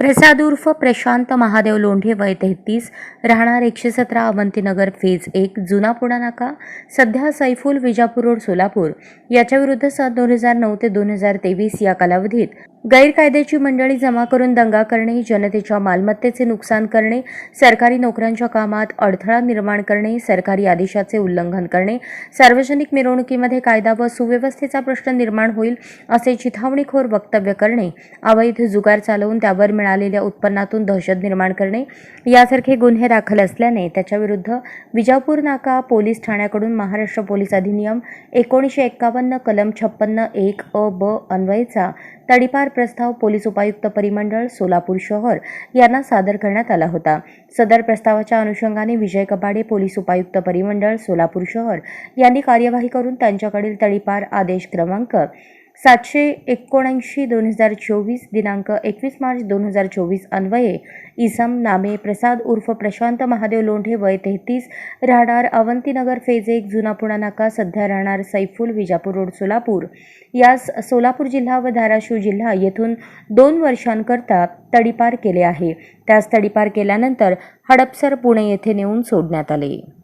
प्रसाद उर्फ प्रशांत महादेव लोंढे वय तेहतीस राहणार एकशे सतरा अवंतीनगर फेज एक जुना पुणा नाका सध्या सैफुल विजापूर रोड सोलापूर. याच्याविरुद्ध सात दोन हजार नऊ ते दोन हजार तेवीस या कालावधीत गैरकायद्याची मंडळी जमा करून दंगा करणे जनतेच्या मालमत्तेचे नुकसान करणे सरकारी नोकऱ्यांच्या कामात अडथळा निर्माण करणे सरकारी आदेशाचे उल्लंघन करणे सार्वजनिक मिरवणुकीमध्ये कायदा व सुव्यवस्थेचा प्रश्न निर्माण होईल असे चिथावणीखोर वक्तव्य करणे अवैध जुगार चालवून त्यावर मिळालेल्या उत्पन्नातून दहशत निर्माण करणे यासारखे गुन्हे दाखल असल्याने त्याच्याविरुद्ध विजापूर नाका पोलीस ठाण्याकडून महाराष्ट्र पोलीस अधिनियम एकोणीसशे एक्कावन्न कलम छप्पन्न एक अ ब अन्वयचा तडीपार प्रस्ताव पोलीस उपायुक्त परिमंडळ सोलापूर शहर यांना सादर करण्यात आला होता. सदर प्रस्तावाच्या अनुषंगाने विजय कपाडे पोलीस उपायुक्त परिमंडळ सोलापूर शहर यांनी कार्यवाही करून त्यांच्याकडील तडीपार आदेश क्रमांक सातशे एकोणऐंशी दोन हजार चोवीस दिनांक एकवीस मार्च दोन हजार चोवीस अन्वये इसम नामे प्रसाद उर्फ प्रशांत महादेव लोंढे वय तेहतीस राहणार अवंतीनगर फेज एक जुना पुणा नाका सध्या राहणार सैफुल विजापूर रोड सोलापूर. यास सोलापूर जिल्हा व धाराशिव जिल्हा येथून दोन वर्षांकरता तडीपार केले आहे. त्यास तडीपार केल्यानंतर हडपसर पुणे येथे नेऊन सोडण्यात आले.